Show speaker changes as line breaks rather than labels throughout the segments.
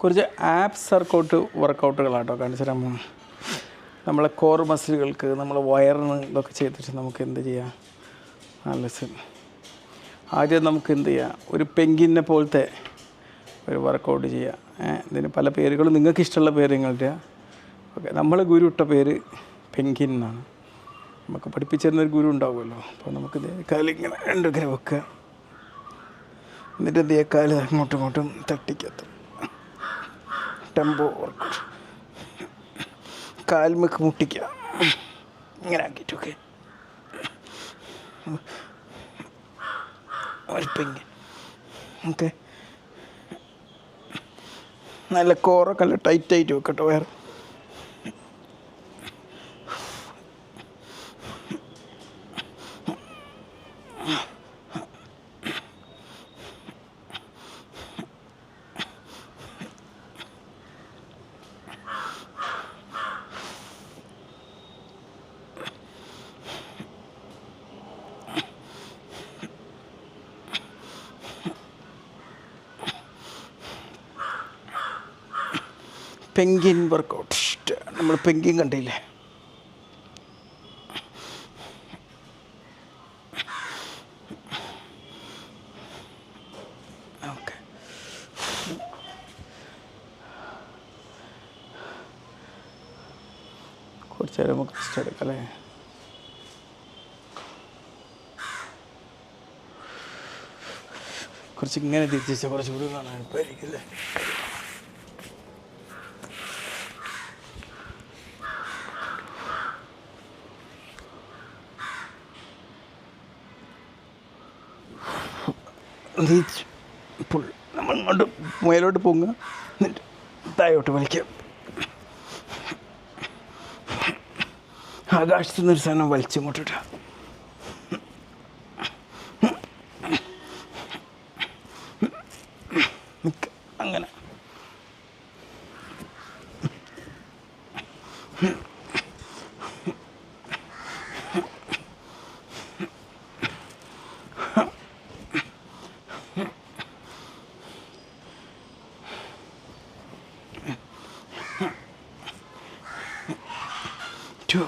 കുറച്ച് ആപ്സ് സർക്കൗട്ട് വർക്കൗട്ടുകളാട്ടോ കാണിച്ചു പോകുന്നത് നമ്മളെ കോർ മസിലുകൾക്ക് നമ്മളെ വയറിന് ഇതൊക്കെ ചെയ്തിട്ട് നമുക്ക് എന്ത് ചെയ്യാം? നല്ല ആദ്യം നമുക്ക് എന്ത് ചെയ്യാം? ഒരു പെങ്കിനെ പോലത്തെ ഒരു വർക്കൗട്ട് ചെയ്യാം. ഏഹ് ഇതിന് പല പേരുകളും നിങ്ങൾക്ക് ഇഷ്ടമുള്ള പേര് നിങ്ങളുടെ ഓക്കെ നമ്മളെ ഗുരു ഇട്ട പേര് പെങ്കിൻ എന്നാണ്. നമുക്ക് പഠിപ്പിച്ചിരുന്ന ഒരു ഗുരു ഉണ്ടാവുമല്ലോ. അപ്പോൾ നമുക്ക് കാലിങ്ങനെ രണ്ടിങ്ങനെ വെക്കുക. എന്നിട്ട് എന്ത് ചെയ്യുക കാൽ അങ്ങോട്ടും ഇങ്ങോട്ടും തട്ടിക്കത്തും ടെമ്പോ കാൽമുക്ക് മുട്ടിക്കുക ഇങ്ങനെ ആക്കിയിട്ടൊക്കെ വലിപ്പെങ്കിൽ ഓക്കെ. നല്ല കോറൊക്കെ നല്ല ടൈറ്റായിട്ട് വെക്കട്ടോ വേറെ പെങ്കിൻ വർക്കൗട്ട്. നമ്മൾ പെങ്കിൻ കണ്ടില്ലേ? ഓക്കെ. കുറച്ച് നേരം നമുക്ക് റെസ്റ്റ് എടുക്കാം അല്ലേ? കുറച്ച് ഇങ്ങനെ തിരിച്ച കുറച്ച് കൂടി കാണാൻ എളുപ്പമായിരിക്കും അല്ലേ റീച്ച് പുൾ നമ്മൾ ഇങ്ങോട്ട് മുയലോട്ട് പൊങ്ങുക. എന്നിട്ട് താഴോട്ട് വലിക്കുക. ആകാശത്തു നിന്നൊരു സാധനം വലിച്ചിങ്ങോട്ടിട്ട അങ്ങനെ. ടു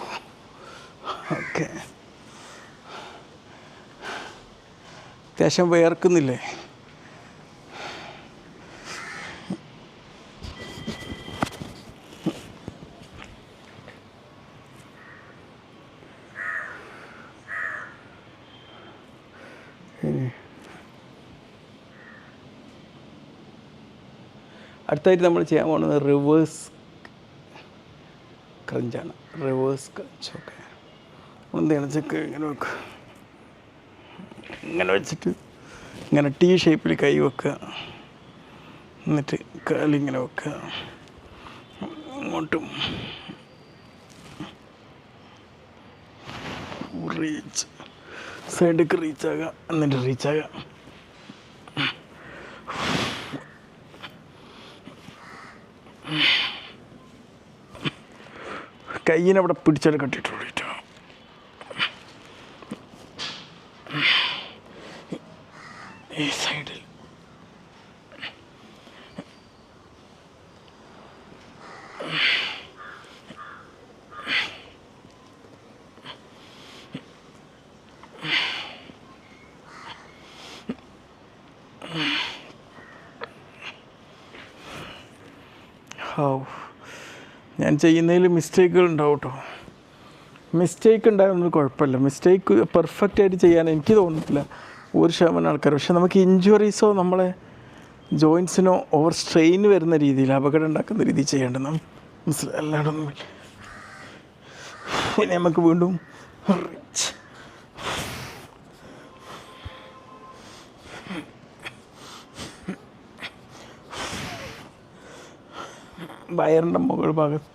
ഓക്കെ. അത്യാവശ്യം വേർക്കുന്നില്ലേ അടുത്തായിട്ട് നമ്മൾ ചെയ്യാൻ പോകുന്നത് റിവേഴ്സ് ക്രഞ്ചാണ് റിവേഴ്സ് ക്രഞ്ച് ഓക്കെ എന്ത് ചെയ്യണം ചെക്ക് ഇങ്ങനെ വെക്കുക ഇങ്ങനെ വെച്ചിട്ട് ഇങ്ങനെ ടീ ഷേപ്പിൽ കൈ വെക്കുക എന്നിട്ട് കാലിങ്ങനെ വെക്കുക അങ്ങോട്ടും റീച്ച് സൈഡിലേക്ക് റീച്ചാകുക എന്നിട്ട് റീച്ച് ആകുക പിടിച്ചാൽ അവിടെ പിടിച്ചാൽ കേട്ടോ ഈ സൈഡിൽ. ഞാൻ ചെയ്യുന്നതിൽ മിസ്റ്റേക്കുകൾ ഉണ്ടാവും കേട്ടോ മിസ്റ്റേക്ക് ഉണ്ടാകുന്നത് കുഴപ്പമില്ല. മിസ്റ്റേക്ക് പെർഫെക്റ്റ് ആയിട്ട് ചെയ്യാൻ എനിക്ക് തോന്നുന്നില്ല ഒരു ശതമാനം ആൾക്കാർ പക്ഷേ നമുക്ക് ഇഞ്ചുറീസോ നമ്മളെ ജോയിൻസിനോ ഓവർ സ്ട്രെയിൻ വരുന്ന രീതിയിൽ അപകടം ഉണ്ടാക്കുന്ന രീതിയിൽ ചെയ്യേണ്ടത് അല്ലാണ്ട് ഇനി നമുക്ക് വീണ്ടും വയറിന്റെ മുകൾ ഭാഗത്ത്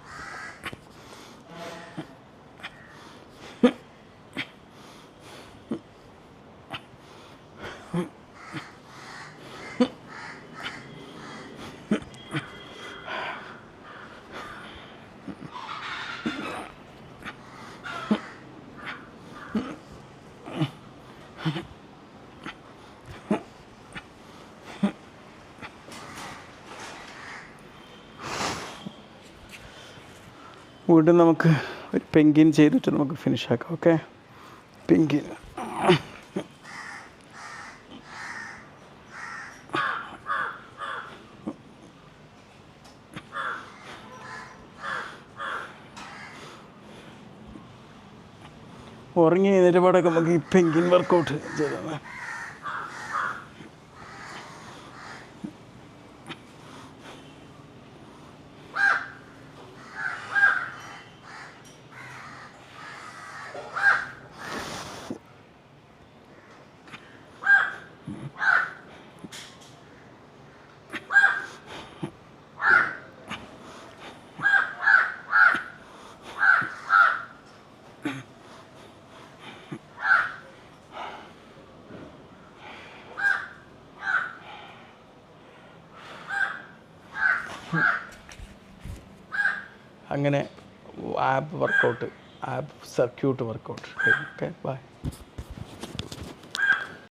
വീണ്ടും നമുക്ക് ഒരു പെങ്കിൻ ചെയ്തിട്ട് നമുക്ക് ഫിനിഷ് ആക്കാം ഓക്കെ പെങ്കിൻ ഉറങ്ങി എഴുന്നേറ്റപാടൊക്കെ നമുക്ക് ഈ പെങ്കിൻ വർക്കൗട്ട് ചെയ്താൽ അങ്ങനെ ab workout ab circuit workout okay bye